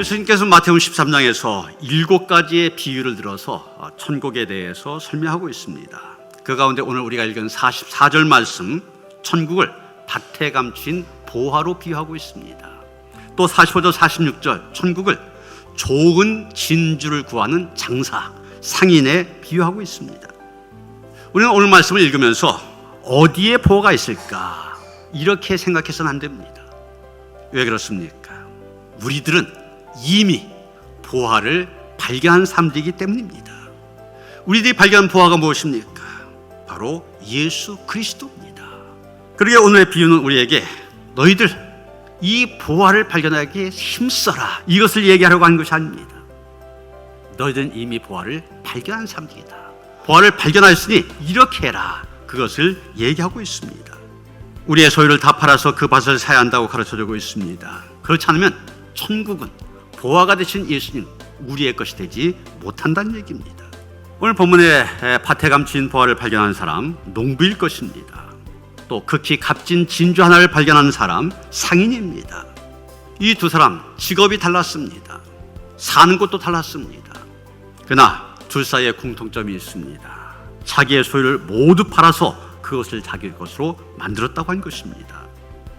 예수님께서 마태복음 13장에서 일곱 가지의 비유를 들어서 천국에 대해서 설명하고 있습니다. 그 가운데 오늘 우리가 읽은 44절 말씀 천국을 밭에 감춘 보화로 비유하고 있습니다. 또 45절 46절 천국을 좋은 진주를 구하는 장사 상인에 비유하고 있습니다. 우리는 오늘 말씀을 읽으면서 어디에 보화가 있을까 이렇게 생각해서는 안 됩니다. 왜 그렇습니까? 우리들은 이미 보화를 발견한 사람들이기 때문입니다. 우리들이 발견한 보화가 무엇입니까? 바로 예수 그리스도입니다. 그러게 오늘의 비유는 우리에게 너희들 이 보화를 발견하기에 힘써라 이것을 얘기하려고 하는 것이 아닙니다. 너희들은 이미 보화를 발견한 사람들이다. 보화를 발견하였으니 이렇게 해라. 그것을 얘기하고 있습니다. 우리의 소유를 다 팔아서 그 밭을 사야 한다고 가르쳐주고 있습니다. 그렇지 않으면 천국은 보화가 되신 예수님 우리의 것이 되지 못한다는 얘기입니다. 오늘 본문에 밭에 감춘 보화를 발견한 사람 농부일 것입니다. 또 극히 값진 진주 하나를 발견한 사람 상인입니다. 이 두 사람 직업이 달랐습니다. 사는 곳도 달랐습니다. 그러나 둘 사이에 공통점이 있습니다. 자기의 소유를 모두 팔아서 그것을 자기 것으로 만들었다고 한 것입니다.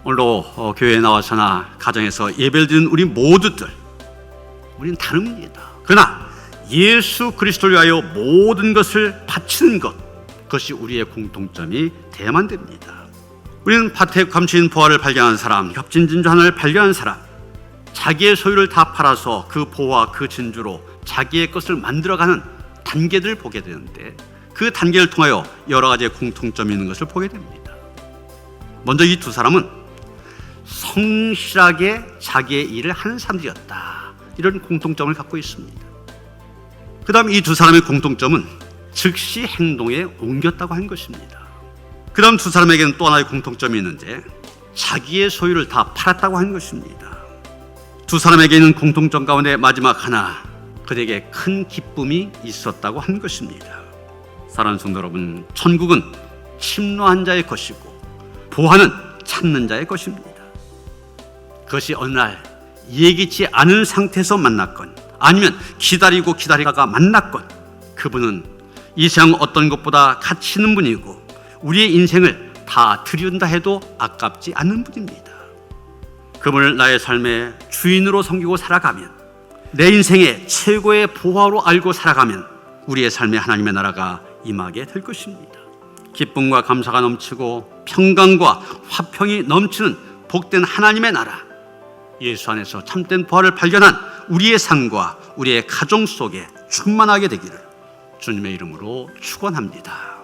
오늘도 어, 교회에 나와서나 가정에서 예배를 드리는 우리 모두들 우리는 다릅니다. 그러나 예수 그리스도를 위하여 모든 것을 바치는 것 그것이 우리의 공통점이 돼야만 됩니다. 우리는 밭에 감추인 보화를 발견한 사람, 겹진 진주 하나를 발견한 사람, 자기의 소유를 다 팔아서 그 보화, 그 진주로 자기의 것을 만들어가는 단계들을 보게 되는데 그 단계를 통하여 여러 가지의 공통점이 있는 것을 보게 됩니다. 먼저 이 두 사람은 성실하게 자기의 일을 하는 사람들이었다. 이런 공통점을 갖고 있습니다. 그 다음 이 두 사람의 공통점은 즉시 행동에 옮겼다고 한 것입니다. 그 다음 두 사람에게는 또 하나의 공통점이 있는데 자기의 소유를 다 팔았다고 한 것입니다. 두 사람에게 있는 공통점 가운데 마지막 하나 그에게 큰 기쁨이 있었다고 한 것입니다. 사랑하는 성도 여러분, 천국은 침노한 자의 것이고 보화는 찾는 자의 것입니다. 그것이 어느 날 예기치 않은 상태에서 만났건 아니면 기다리고 기다리다가 만났건 그분은 이 세상 어떤 것보다 가치 있는 분이고 우리의 인생을 다 드린다 해도 아깝지 않는 분입니다. 그분을 나의 삶의 주인으로 섬기고 살아가면 내 인생의 최고의 보화로 알고 살아가면 우리의 삶에 하나님의 나라가 임하게 될 것입니다. 기쁨과 감사가 넘치고 평강과 화평이 넘치는 복된 하나님의 나라. 예수 안에서 참된 부활을 발견한 우리의 삶과 우리의 가정 속에 충만하게 되기를 주님의 이름으로 축원합니다.